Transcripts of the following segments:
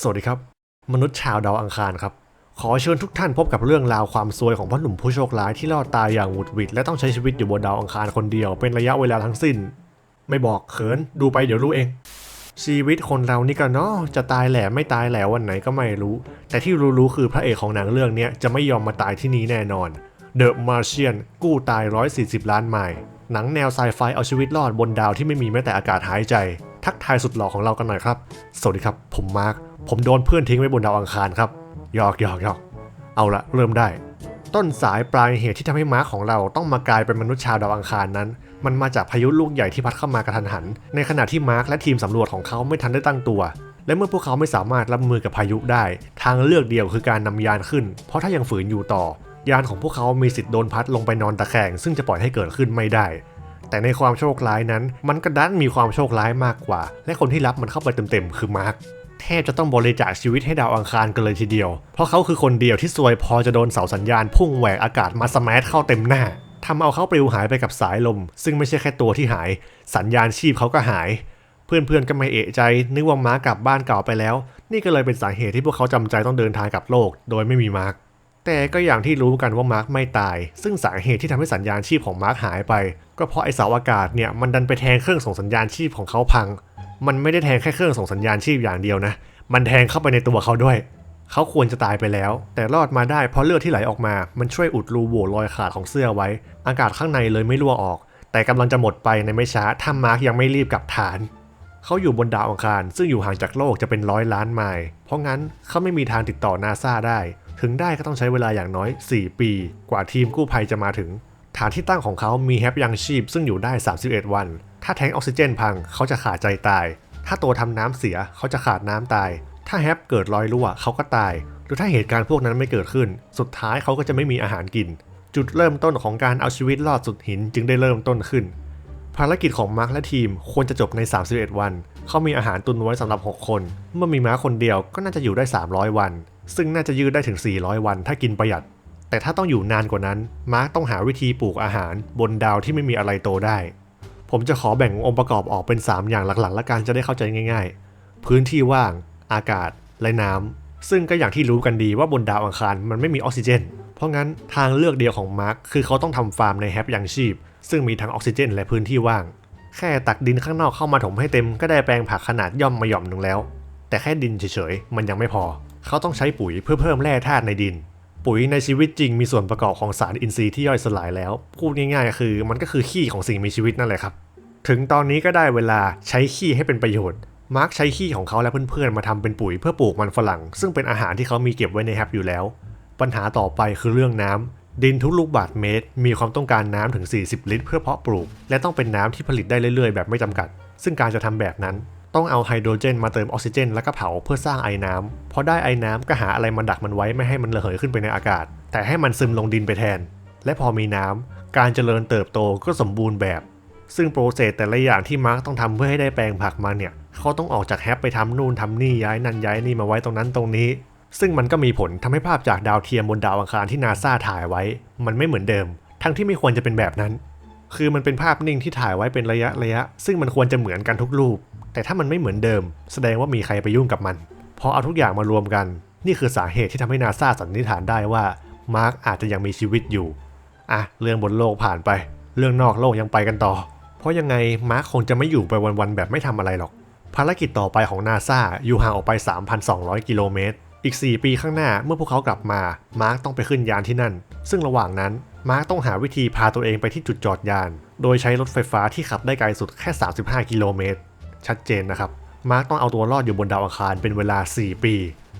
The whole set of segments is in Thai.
สวัสดีครับ มนุษย์ชาวดาวอังคารครับ ขอเชิญทุกท่านพบกับเรื่องราวความซวยของพ่อหนุ่มผู้โชคร้ายที่รอดตายอย่างหวุดหวิดและต้องใช้ชีวิตอยู่บนดาวอังคารคนเดียวเป็นระยะเวลาทั้งสิ้น ไม่บอกเขินดูไปเดี๋ยวรู้เอง ชีวิตคนเรานี่ก็เนาะจะตายแหล่ไม่ตายแหล่วันไหนก็ไม่รู้ แต่ที่รู้ๆคือพระเอกของหนังเรื่องนี้จะไม่ยอมมาตายที่นี่แน่นอน The Martian กู้ตาย 140 ล้านไมล์หนังแนวไซไฟเอาชีวิตรอดบนดาวที่ไม่มีแม้แต่อากาศหายใจ ทักทายสุดหล่อของเรากันหน่อยครับ สวัสดีครับ ผมมาร์ค ผมโดนเพื่อนทิ้งไว้บนดาวอังคารครับหยอกหยอกหยอกเอาละเริ่มได้ ต้นสายปลายเหตุที่ทำให้มาร์คของเราต้องมากลายเป็นมนุษย์ชาวดาวอังคารนั้น มันมาจากพายุลูกใหญ่ที่พัดเข้ามากระทันหัน ในขณะที่มาร์คและทีมสำรวจของเขาไม่ทันได้ตั้งตัว และเมื่อพวกเขาไม่สามารถรับมือกับพายุได้ ทางเลือกเดียวคือการนำยานขึ้น เพราะถ้ายังฝืนอยู่ต่อ ยานของพวกเขามีสิทธิ์โดนพัดลงไปนอนตะแคงซึ่งจะปล่อยให้เกิดขึ้นไม่ได้แต่ในความโชคร้ายนั้น มันก็ดันมีความโชคร้ายมากกว่า และคนที่รับมันเข้าไปเต็มๆคือมาร์ค แทบจะต้องบริจาคชีวิตให้ดาวอังคารกันเลยทีเดียว เพราะเขาคือคนเดียวที่ซวยพอจะโดนเสาสัญญาณพุ่งแหวกอากาศมาสแมทเข้าเต็มหน้าทำเอาเขาปลิวหายไปกับสายลม ซึ่งไม่ใช่แค่ตัวที่หาย สัญญาณชีพเขาก็หาย เพื่อนๆก็ไม่เอะใจ นึกว่าม้ากลับบ้านเก่าไปแล้ว นี่ก็เลยเป็นสาเหตุที่พวกเขาจำใจต้องเดินทางกลับโลก โดยไม่มีมาร์คแต่ก็อย่างที่รู้กันว่ามาร์คไม่ตาย ซึ่งสาเหตุที่ทำให้สัญญาณชีพของมาร์คหายไป ก็เพราะไอเสาอากาศเนี่ยมันดันไปแทงเครื่องส่งสัญญาณชีพของเขาพัง มันไม่ได้แทงแค่เครื่องส่งสัญญาณชีพอย่างเดียวนะ มันแทงเข้าไปในตัวเขาด้วย เขาควรจะตายไปแล้ว แต่รอดมาได้เพราะเลือดที่ไหลออกมา มันช่วยอุดรูโหว่รอยขาดของเสื้อไว้ อากาศข้างในเลยไม่รั่วออก แต่กำลังจะหมดไปในไม่ช้าถ้ามาร์คยังไม่รีบกลับฐาน เขาอยู่บนดาวอังคาร ซึ่งอยู่ห่างจากโลกจะเป็นร้อยล้านไมล์ เพราะงั้นเขาไม่มีทางติดต่อนาซาได้ ถึงได้ก็ต้องใช้เวลาอย่างน้อย 4 ปี กว่าทีมกู้ภัยจะมาถึง ฐานที่ตั้งของเขามีแฮปยังชีพซึ่งอยู่ได้ 31 วัน ถ้าแทงออกซิเจนพังเขาจะขาดใจตาย ถ้าตัวทำน้ำเสียเขาจะขาดน้ำตาย ถ้าแฮปเกิดรอยรั่วเขาก็ตาย หรือถ้าเหตุการณ์พวกนั้นไม่เกิดขึ้น สุดท้ายเขาก็จะไม่มีอาหารกิน จุดเริ่มต้นของการเอาชีวิตรอดสุดหินจึงได้เริ่มต้นขึ้น ภารกิจของมาร์คและทีมควรจะจบใน 31 วัน เขามีอาหารตุนไว้สำหรับ 6 คน เมื่อมีม้าคนเดียวก็น่าจะอยู่ได้ 300 วัน ซึ่งน่าจะยืดได้ถึง 400 วัน ถ้ากินประหยัด แต่ถ้าต้องอยู่นานกว่านั้น มาร์คต้องหาวิธีปลูกอาหาร บนดาวที่ไม่มีอะไรโตได้ ผมจะขอแบ่งองค์ประกอบออกเป็น 3 อย่างหลักๆ และการจะได้เข้าใจง่าย ๆ พื้นที่ว่าง อากาศ และน้ำซึ่งก็อย่างที่รู้กันดีว่าบนดาวอังคารมันไม่มีออกซิเจน เพราะงั้นทางเลือกเดียวของมาร์คคือเขาต้องทำฟาร์มในแฮปยังชีพ ซึ่งมีทั้งออกซิเจน และพื้นที่ว่าง แค่ตักดินข้างนอกเข้ามาถมให้เต็มก็ได้แปลงผักขนาดย่อมมาหย่อมหนึ่งแล้ว แต่แค่ดินเฉยๆมันยังไม่พอ เขาต้องใช้ปุ๋ยเพื่อเพิ่มแร่ธาตุในดิน ปุ๋ยในชีวิตจริงมีส่วนประกอบของสารอินทรีย์ที่ย่อยสลายแล้ว พูดง่ายๆ คือมันก็คือขี้ของสิ่งมีชีวิตนั่นแหละครับ ถึงตอนนี้ก็ได้เวลาใช้ขี้ให้เป็นประโยชน์ มาร์คใช้ขี้ของเขาและเพื่อนๆ มาทำเป็นปุ๋ยเพื่อปลูกมันฝรั่ง ซึ่งเป็นอาหารที่เขามีเก็บไว้ในแฮปอยู่แล้ว ปัญหาต่อไปคือเรื่องน้ำดินทุกลูกบาศก์เมตร มีความต้องการน้ำถึง 40 ลิตร เพื่อเพาะปลูก และต้องเป็นน้ำที่ผลิตได้เรื่อยๆ แบบไม่จำกัด ซึ่งการจะทำแบบนั้น ต้องเอาไฮโดรเจนมาเติมออกซิเจน แล้วก็เผาเพื่อสร้างไอ้น้ำพอได้ไอ้น้ำก็หาอะไรมาดักมันไว้ไม่ให้มันระเหยขึ้นไปในอากาศ แต่ให้มันซึมลงดินไปแทน และพอมีน้ำการเจริญเติบโตก็สมบูรณ์แบบ ซึ่งโปรเซสแต่ละอย่างที่มาร์กต้องทำเพื่อให้ได้แปลงผักมาเนี่ยเขาต้องออกจากแฮปไปทำนู่นทำนี่ย้ายนั่นย้ายนี่มาไว้ตรงนั้นตรงนี้ ซึ่งมันก็มีผลทำให้ภาพจากดาวเทียมบนดาวอังคารที่นาซาถ่ายไว้ มันไม่เหมือนเดิม ทั้งที่ไม่ควรจะเป็นแบบนั้น คือมันเป็นภาพนิ่งที่ถ่ายไว้เป็นระยะระยะ ซึ่งมันควรจะเหมือนกันทุกรูป แต่ถ้ามันไม่เหมือนเดิม แสดงว่ามีใครไปยุ่งกับมัน พอเอาทุกอย่างมารวมกัน นี่คือสาเหตุที่ทำให้นาซาสันนิษฐานได้ว่ามาร์กอาจจะยังมีชีวิตอยู่ อะ เรื่องบนโลกผ่านไป เรื่องนอกโลกยังไปกันต่อ เพราะยังไงมาร์คคงจะไม่อยู่ไปวันๆแบบไม่ทำอะไรหรอก ภารกิจต่อไปของนาซาอยู่ห่างออกไป 3,200 กิโลเมตร อีก 4 ปีข้างหน้าเมื่อพวกเขากลับมา มาร์คต้องไปขึ้นยานที่นั่น ซึ่งระหว่างนั้นมาร์คต้องหาวิธีพาตัวเองไปที่จุดจอดยาน โดยใช้รถไฟฟ้าที่ขับได้ไกลสุดแค่ 35 กิโลเมตร ชัดเจนนะครับ มาร์คต้องเอาตัวรอดอยู่บนดาวอังคารเป็นเวลา 4 ปี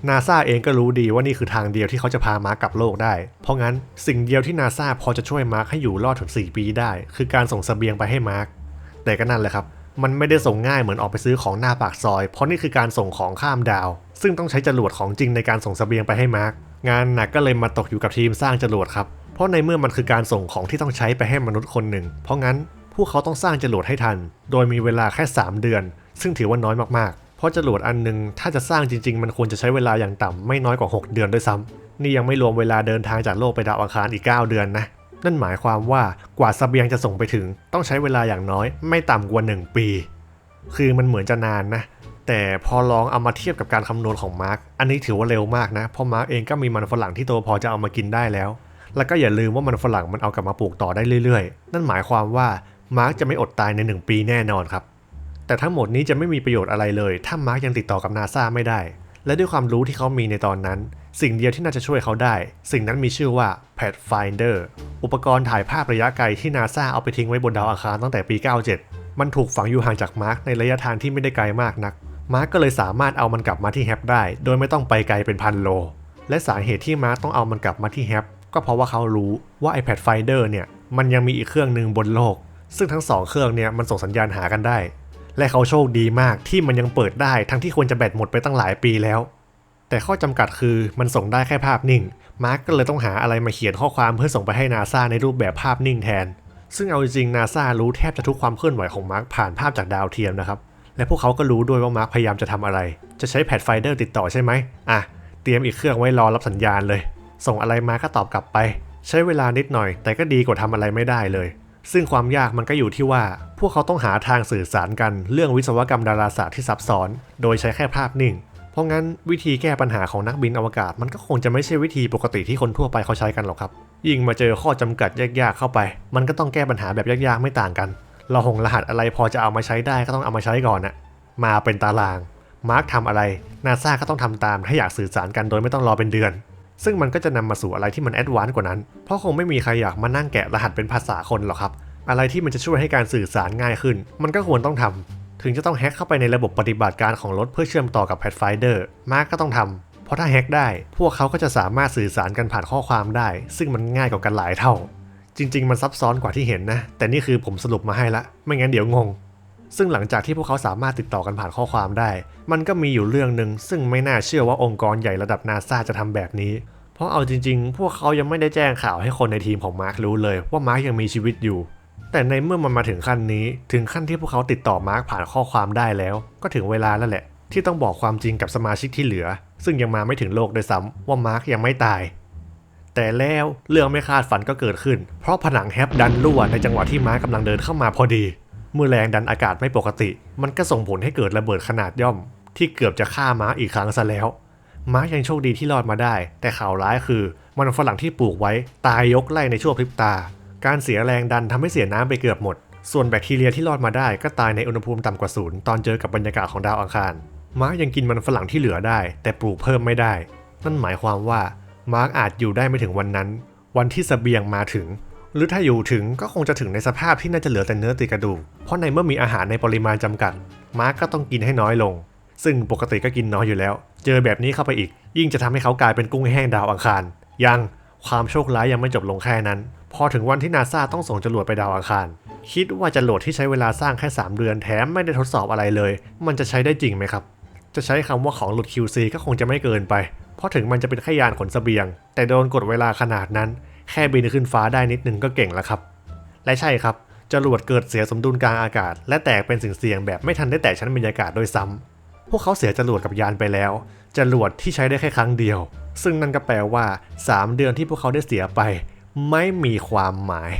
นาซาเองก็รู้ดีว่านี่คือทางเดียวที่เขาจะพามาร์คกลับโลกได้ เพราะงั้นสิ่งเดียวที่นาซาพอจะช่วยมาร์คให้อยู่รอดถึง 4 ปีได้ คือการส่งเสบียงไปให้มาร์คแต่ก็นั่นแหละครับ มันไม่ได้ส่งง่ายเหมือนออกไปซื้อของหน้าปากซอย เพราะนี่คือการส่งของข้ามดาว ซึ่งต้องใช้จรวดของจริงในการส่งเสบียงไปให้มาร์กงานหนักก็เลยมาตกอยู่กับทีมสร้างจรวดครับ เพราะในเมื่อมันคือการส่งของที่ต้องใช้ไปให้มนุษย์คนหนึ่ง เพราะงั้น พวกเขาต้องสร้างจรวดให้ทัน โดยมีเวลาแค่ 3 เดือน ซึ่งถือว่าน้อยมากๆ เพราะจรวดอันหนึงถ้าจะสร้างจริง ๆ มันควรจะใช้เวลาอย่างต่ำไม่น้อยกว่า 6 เดือนด้วยซ้ำนี่ยังไม่รวมเวลาเดินทางจากโลกไปดาวอังคารอีก 9 เดือนนะนั่นหมายความว่ากว่าเสบียงจะส่งไปถึง ต้องใช้เวลาอย่างน้อย ไม่ต่ำกว่า 1 ปี คือมันเหมือนจะนานนะ แต่พอลองเอามาเทียบกับการคำนวณของมาร์กอันนี้ถือว่าเร็วมากนะ เพราะมาร์กเองก็มีมันฝรั่งที่โตพอจะเอามากินได้แล้ว แล้วก็อย่าลืมว่ามันฝรั่งมันเอากลับมาปลูกต่อได้เรื่อยๆ นั่นหมายความว่า มาร์กจะไม่อดตายใน 1 ปีแน่นอนครับ แต่ทั้งหมดนี้จะไม่มีประโยชน์อะไรเลย ถ้ามาร์กยังติดต่อกับนาซาไม่ได้ และด้วยความรู้ที่เขามีในตอนนั้น สิ่งเดียวที่น่าจะช่วยเขาได้ สิ่งนั้นมีชื่อว่า Pathfinder อุปกรณ์ถ่ายภาพระยะไกลที่นาซาเอาไปทิ้งไว้บนดาวอังคารตั้งแต่ปี 97 มันถูกฝังอยู่ห่างจากมาร์กในระยะทางที่ไม่ได้ไกลมากนัก มาร์กก็เลยสามารถเอามันกลับมาที่แฮปได้ โดยไม่ต้องไปไกลเป็นพันโล และสาเหตุที่มาร์กต้องเอามันกลับมาที่แฮปก็เพราะว่าเขารู้ว่า iPad Finder เนี่ย มันยังมีอีกเครื่องหนึ่งบนโลก ซึ่งทั้งสองเครื่องเนี่ยมันส่งสัญญาณหากันได้ และเขาโชคดีมากที่มันยังเปิดได้ทั้งที่ควรจะแบตหมดไปตั้งหลายปีแล้ว แต่ข้อจำกัดคือมันส่งได้แค่ภาพนิ่ง มาร์กก็เลยต้องหาอะไรมาเขียนข้อความเพื่อส่งไปให้นาซาในรูปแบบภาพนิ่งแทน ซึ่งเอาจริงนาซารู้แทบจะทุกความเคลื่อนไหวของมาร์กผ่านภาพจากดาวเทียมนะครับและพวกเขาก็รู้ด้วยว่ามาร์กพยายามจะทำอะไร จะใช้แพดไฟเดอร์ติดต่อใช่ไหมอะเตรียมอีกเครื่องไว้รอรับสัญญาณเลย ส่งอะไรมาก็ตอบกลับไป ใช้เวลานิดหน่อย แต่ก็ดีกว่าทำอะไรไม่ได้เลย ซึ่งความยากมันก็อยู่ที่ว่า พวกเขาต้องหาทางสื่อสารกันเรื่องวิศวกรรมดาราศาสตร์ที่ซับซ้อน โดยใช้แค่ภาพนิ่ง เพราะงั้นวิธีแก้ปัญหาของนักบินอวกาศ มันก็คงจะไม่ใช่วิธีปกติที่คนทั่วไปเขาใช้กันหรอกครับ ยิ่งมาเจอข้อจำกัดยากๆเข้าไป มันก็ต้องแก้ปัญหาแบบยากๆไม่ต่างกัน เราหงรหัสอะไรพอจะเอามาใช้ได้ก็ต้องเอามาใช้ก่อนนะมาเป็นตาราง มาร์กทำอะไร นาซาก็ต้องทำตามถ้าอยากสื่อสารกันโดยไม่ต้องรอเป็นเดือน ซึ่งมันก็จะนำมาสู่อะไรที่มันแอดวานซ์กว่านั้น เพราะคงไม่มีใครอยากมานั่งแกะรหัสเป็นภาษาคนหรอกครับ อะไรที่มันจะช่วยให้การสื่อสารง่ายขึ้น มันก็ควรต้องทำถึงจะต้องแฮ็กเข้าไปในระบบปฏิบัติการของรถเพื่อเชื่อมต่อกับ Pathfinder มาร์กก็ต้องทำเพราะถ้าแฮ็กได้ พวกเขาก็จะสามารถสื่อสารกันผ่านข้อความได้ ซึ่งมันง่ายกว่ากันหลายเท่า จริง ๆ มันซับซ้อนกว่าที่เห็นนะ แต่นี่คือผมสรุปมาให้ละ ไม่งั้นเดี๋ยวงง ซึ่งหลังจากที่พวกเขาสามารถติดต่อกันผ่านข้อความได้ มันก็มีอยู่เรื่องหนึ่งซึ่งไม่น่าเชื่อว่าองค์กรใหญ่ระดับนาซาจะทำแบบนี้ เพราะเอาจริงๆ พวกเขายังไม่ได้แจ้งข่าวให้คนในทีมของมาร์ครู้เลยว่ามาร์คยังมีชีวิตอยู่ แต่ในเมื่อมันมาถึงขั้นนี้ ถึงขั้นที่พวกเขาติดต่อมาร์คผ่านข้อความได้แล้ว ก็ถึงเวลาแล้วแหละ ที่ต้องบอกความจริงกับสมาชิกที่เหลือ ซึ่งยังมาไม่ถึงโลกด้วยซ้ำว่ามาร์คยังไม่ตายแต่แล้วเรื่องไม่คาดฝันก็เกิดขึ้น เพราะผนังแฮปดันรั่วในจังหวะที่ม้ากำลังเดินเข้ามาพอดี เมื่อแรงดันอากาศไม่ปกติ มันก็ส่งผลให้เกิดระเบิดขนาดย่อม ที่เกือบจะฆ่าม้าอีกครั้งซะแล้ว ม้ายังโชคดีที่รอดมาได้ แต่ข่าวร้ายคือ มันฝรั่งที่ปลูกไว้ตายยกไล่ในช่วงพริบตา การเสียแรงดันทำให้เสียน้ำไปเกือบหมด ส่วนแบคทีเรียที่รอดมาได้ก็ตายในอุณหภูมิต่ำกว่าศูนย์ตอนเจอกับบรรยากาศของดาวอังคาร ม้ายังกินมันฝรั่งที่เหลือได้ แต่ปลูกเพิ่มไม่ได้ นั่นหมายความว่ามาร์กอาจอยู่ได้ไม่ถึงวันนั้น วันที่สเสบียงมาถึง หรือถ้าอยู่ถึงก็คงจะถึงในสภาพที่น่าจะเหลือแต่เนื้อติดกระดูก เพราะในเมื่อมีอาหารในปริมาณจำกัด ม้ากก็ต้องกินให้น้อยลง ซึ่งปกติก็กินน้อยอยู่แล้ว เจอแบบนี้เข้าไปอีก ยิ่งจะทำให้เขากลายเป็นกุ้งแห้งดาวอังคาร ยังความโชคร้ายยังไม่จบลงแค่นั้น พอถึงวันที่นาซาต้องส่งจรวดไปดาวอังคาร คิดว่าจรวดที่ใช้เวลาสร้างแค่ 3 เดือนแถมไม่ได้ทดสอบอะไรเลย มันจะใช้ได้จริงไหมครับ จะใช้คำว่าของหลุด QC ก็คงจะไม่เกินไป เพราะถึงมันจะเป็นแค่ยานขนเสบียง แต่โดนกดเวลาขนาดนั้น แค่บินขึ้นฟ้าได้นิดนึงก็เก่งแล้วครับ และใช่ครับจรวดเกิดเสียสมดุลกลางอากาศ และแตกเป็นสิ่งเสี่ยงแบบไม่ทันได้แตะชั้นบรรยากาศด้วยซ้ำพวกเขาเสียจรวดกับยานไปแล้ว จรวดที่ใช้ได้แค่ครั้งเดียว ซึ่งนั่นก็แปลว่า 3 เดือนที่พวกเขาได้เสียไป ไม่มีความหมาย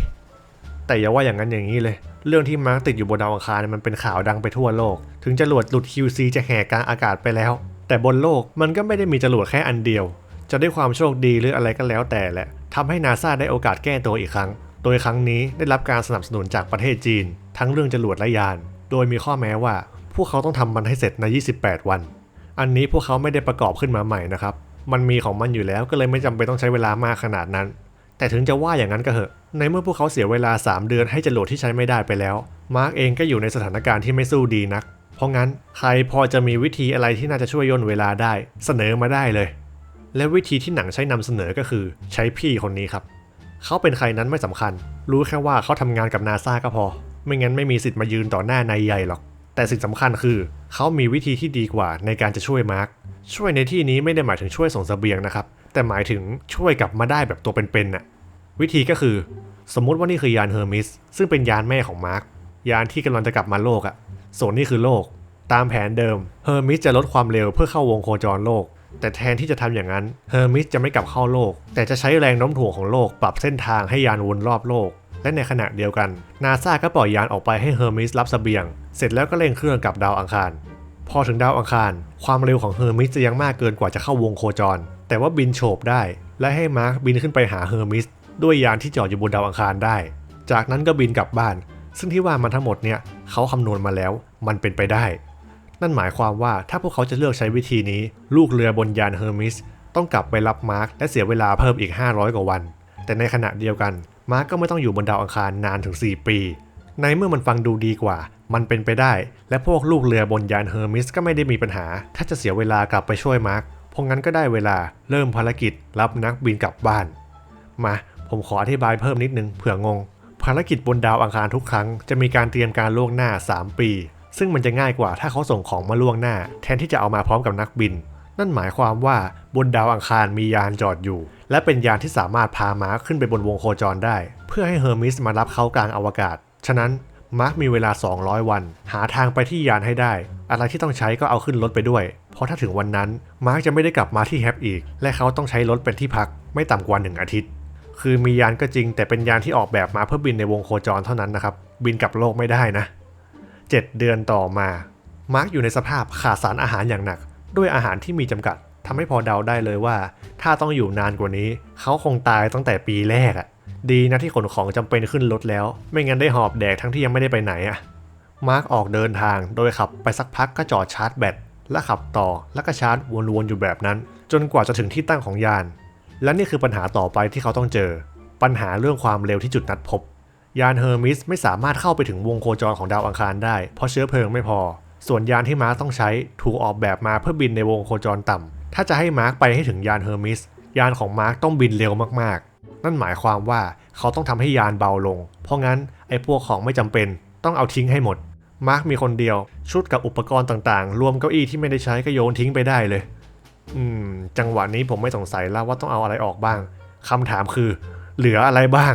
แต่อย่าว่าอย่างนั้นอย่างนี้เลย เรื่องที่มาร์กติดอยู่บนดาวอังคารนี่มันเป็นข่าวดังไปทั่วโลก ถึงจรวดหลุด QC จะแหกกลางอากาศไปแล้ว แต่บนโลกมันก็ไม่ได้มีจรวดแค่อันเดียว จะด้วยความโชคดีหรืออะไรก็แล้วแต่แหละ ทำให้นาซาได้โอกาสแก้ตัวอีกครั้ง โดยครั้งนี้ได้รับการสนับสนุนจากประเทศจีน ทั้งเรื่องจรวดและยาน โดยมีข้อแม้ว่า พวกเขาต้องทำมันให้เสร็จใน 28 วัน อันนี้พวกเขาไม่ได้ประกอบขึ้นมาใหม่นะครับ มันมีของมันอยู่แล้วก็เลยไม่จำเป็นต้องใช้เวลามากขนาดนั้น แต่ถึงจะว่าอย่างนั้นก็เหอะ ในเมื่อพวกเขาเสียเวลา 3 เดือนให้จรวดที่ใช้ไม่ได้ไปแล้ว มาร์กเองก็อยู่ในสถานการณ์ที่ไม่สู้ดีนัก เพราะงั้นใครพอจะมีวิธีอะไรที่น่าจะช่วยย่นเวลาได้ เสนอมาได้เลย และวิธีที่หนังใช้นำเสนอก็คือใช้พี่คนนี้ครับ เขาเป็นใครนั้นไม่สำคัญ รู้แค่ว่าเขาทำงานกับนาซาก็พอ ไม่งั้นไม่มีสิทธิ์มายืนต่อหน้านายใหญ่หรอก แต่สิ่งสำคัญคือ เขามีวิธีที่ดีกว่าในการจะช่วยมาร์คช่วยในที่นี้ไม่ได้หมายถึงช่วยส่งเสบียงนะครับ แต่หมายถึงช่วยกลับมาได้แบบตัวเป็นๆน่ะวิธีก็คือ สมมุติว่านี่คือยานเฮอร์มิสซึ่งเป็นยานแม่ของมาร์คยานที่กำลังจะกลับมาโลกอะ่ะส่วนนี้คือโลก ตามแผนเดิมเฮอร์มิสจะลดความเร็วเพื่อเข้าวงโคจรโลก แต่แทนที่จะทำอย่างนั้นเฮอร์มิสจะไม่กลับเข้าโลก แต่จะใช้แรงโน้มถ่วงของโลกปรับเส้นทางให้ยานวนรอบโลก และในขณะเดียวกันนาซาก็ปล่อยยานออกไปให้เฮอร์มิสรับเสบียง เสร็จแล้วก็เร่งเครื่องกลับดาวอังคาร พอถึงดาวอังคาร ความเร็วของเฮอร์มิสจะยังมากเกินกว่าจะเข้าวงโคจร แต่ว่าบินโฉบได้ และให้มาร์คบินขึ้นไปหาเฮอร์มิสด้วยยานที่จอดอยู่บนดาวอังคารได้ จากนั้นก็บินกลับบ้าน ซึ่งที่ว่ามันทั้งหมดเนี่ยเขาคำนวณมาแล้ว มันเป็นไปได้ นั่นหมายความว่าถ้าพวกเขาจะเลือกใช้วิธีนี้ ลูกเรือบนยานเฮอร์มิสต้องกลับไปรับมาร์คและเสียเวลาเพิ่มอีก 500 กว่าวัน แต่ในขณะเดียวกัน มาร์คก็ไม่ต้องอยู่บนดาวอังคารนานถึง 4 ปี ในเมื่อมันฟังดูดีกว่า มันเป็นไปได้ และพวกลูกเรือบนยานเฮอร์มิสก็ไม่ได้มีปัญหา ถ้าจะเสียเวลากลับไปช่วยมาร์คเพราะงั้นก็ได้เวลาเริ่มภารกิจรับนักบินกลับบ้าน มา ผมขออธิบายเพิ่มนิดนึงเผื่องง ภารกิจบนดาวอังคารทุกครั้งจะมีการเตรียมการล่วงหน้า 3 ปี ซึ่งมันจะง่ายกว่าถ้าเขาส่งของมาล่วงหน้า แทนที่จะเอามาพร้อมกับนักบิน นั่นหมายความว่าบนดาวอังคารมียานจอดอยู่ และเป็นยานที่สามารถพามาร์คขึ้นไปบนวงโคจรได้ เพื่อให้เฮอร์มิสมารับเขากลางอวกาศ ฉะนั้นมาร์คมีเวลา 200 วัน หาทางไปที่ยานให้ได้ อะไรที่ต้องใช้ก็เอาขึ้นรถไปด้วย เพราะถ้าถึงวันนั้น มาร์คจะไม่ได้กลับมาที่แฮปอีก และเขาต้องใช้รถเป็นที่พัก ไม่ต่ำกว่าหนึ่งอาทิตย์ คือมียานก็จริง แต่เป็นยานที่ออกแบบมาเพื่อบินในวงโคจรเท่านั้นนะครับ บินกลับโลกไม่ได้นะ 7 เดือนต่อมามาร์คอยู่ในสภาพขาดสารอาหารอย่างหนัก ด้วยอาหารที่มีจำกัดทำให้พอเดาได้เลยว่า ถ้าต้องอยู่นานกว่านี้ เขาคงตายตั้งแต่ปีแรกอะดีนะที่ขนของจำเป็นขึ้นรถแล้ว ไม่งั้นได้หอบแดกทั้งที่ยังไม่ได้ไปไหนอะมาร์คออกเดินทางโดยขับไปสักพักก็จอดชาร์จแบตและขับต่อแล้วก็ชาร์จวนๆอยู่แบบนั้น จนกว่าจะถึงที่ตั้งของยาน และนี่คือปัญหาต่อไปที่เขาต้องเจอ ปัญหาเรื่องความเร็วที่จุดนัดพบ ยานเฮอร์มิสไม่สามารถเข้าไปถึงวงโคจรของดาวอังคารได้ เพราะเชื้อเพลิงไม่พอ ส่วนยานที่มาร์คต้องใช้ถูกออกแบบมาเพื่อบินในวงโคจรต่ำถ้าจะให้มาร์คไปให้ถึงยานเฮอร์มิสยานของมาร์คต้องบินเร็วมากๆ นั่นหมายความว่าเขาต้องทำให้ยานเบาลง เพราะงั้นไอ้พวกของไม่จำเป็นต้องเอาทิ้งให้หมด มาร์คมีคนเดียว ชุดกับอุปกรณ์ต่างๆ รวมเก้าอี้ที่ไม่ได้ใช้ก็โยนทิ้งไปได้เลย อืม จังหวะนี้ผมไม่สงสัยแล้วว่าต้องเอาอะไรออกบ้างคำถามคือ เหลืออะไรบ้าง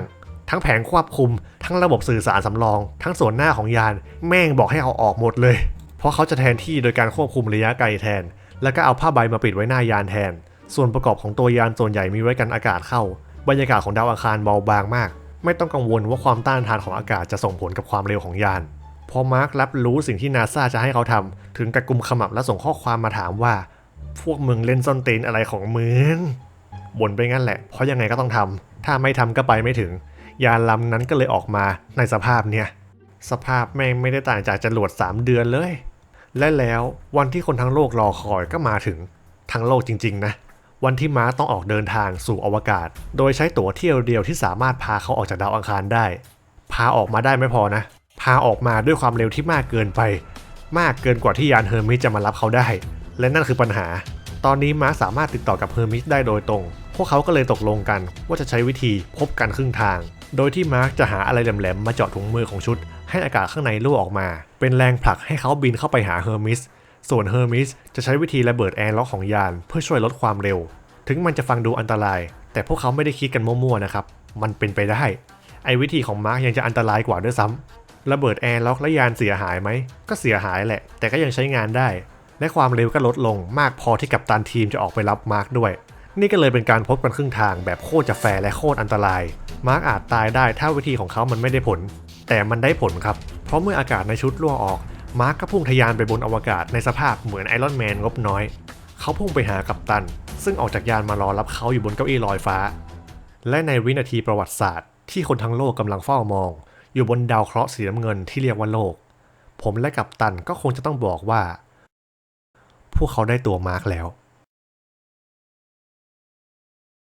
ทั้งแผงควบคุม ทั้งระบบสื่อสารสำรอง ทั้งส่วนหน้าของยาน แม่งบอกให้เอาออกหมดเลย เพราะเขาจะแทนที่โดยการควบคุมระยะไกลแทน แล้วก็เอาผ้าใบมาปิดไว้หน้ายานแทน ส่วนประกอบของตัวยานส่วนใหญ่มีไว้กันอากาศเข้า บรรยากาศของดาวอังคารเบาบางมาก ไม่ต้องกังวลว่าความต้านทานของอากาศจะส่งผลกับความเร็วของยาน พอมาร์ครับรู้สิ่งที่นาซาจะให้เขาทำถึงกับกุมขมับและส่งข้อความมาถามว่า พวกมึงเล่นซ่อนตีนอะไรของมึงบ่นไปงั้นแหละ เพราะยังไงก็ต้องทำถ้าไม่ทำก็ไปไม่ถึง ยานลำนั้นก็เลยออกมาในสภาพเนี่ย สภาพแม่งไม่ได้ต่างจากจรวด 3 เดือนเลย และแล้ววันที่คนทั้งโลกรอคอยก็มาถึงทั้งโลกจริง ๆ นะ วันที่ม้าต้องออกเดินทางสู่อวกาศ โดยใช้ตั๋วเที่ยวเดียวที่สามารถพาเขาออกจากดาวอังคารได้ พาออกมาได้ไม่พอนะ พาออกมาด้วยความเร็วที่มากเกินไป มากเกินกว่าที่ยานเฮอร์มิสจะมารับเขาได้ และนั่นคือปัญหา ตอนนี้ม้าสามารถติดต่อกับเฮอร์มิสได้โดยตรง พวกเขาก็เลยตกลงกันว่าจะใช้วิธีพบกันครึ่งทาง โดยที่มาร์คจะหาอะไรแหลมๆมาเจาะถุงมือของชุด ให้อากาศข้างในรั่วออกมา เป็นแรงผลักให้เขาบินเข้าไปหาเฮอร์มิสส่วนเฮอร์มิสจะใช้วิธีระเบิดแอร์ล็อกของยาน เพื่อช่วยลดความเร็ว ถึงมันจะฟังดูอันตราย แต่พวกเขาไม่ได้คิดกันมั่วๆนะครับ มันเป็นไปได้ ไอ้วิธีของมาร์คยังจะอันตรายกว่าด้วยซ้ำระเบิดแอร์ล็อกและยานเสียหายไหม ก็เสียหายแหละ แต่ก็ยังใช้งานได้ และความเร็วก็ลดลงมากพอที่กัปตันทีมจะออกไปรับมาร์คด้วย นี่ก็เลยเป็นการพบกันครึ่งทางแบบโคตรจะแฟร์และโคตรอันตราย มาร์คอาจตายได้ถ้าวิธีของเขามันไม่ได้ผล แต่มันได้ผลครับ เพราะเมื่ออากาศในชุดรั่วออก มาร์คก็พุ่งทะยานไปบนอวกาศในสภาพเหมือนไอรอนแมนงบน้อย เขาพุ่งไปหากัปตัน ซึ่งออกจากยานมารอรับเขาอยู่บนเก้าอี้ลอยฟ้า และในวินาทีประวัติศาสตร์ ที่คนทั้งโลกกำลังเฝ้ามอง อยู่บนดาวเคราะห์สีน้ำเงินที่เรียกว่าโลก ผมและกัปตันก็คงจะต้องบอกว่า พวกเขาได้ตัวมาร์คแล้ว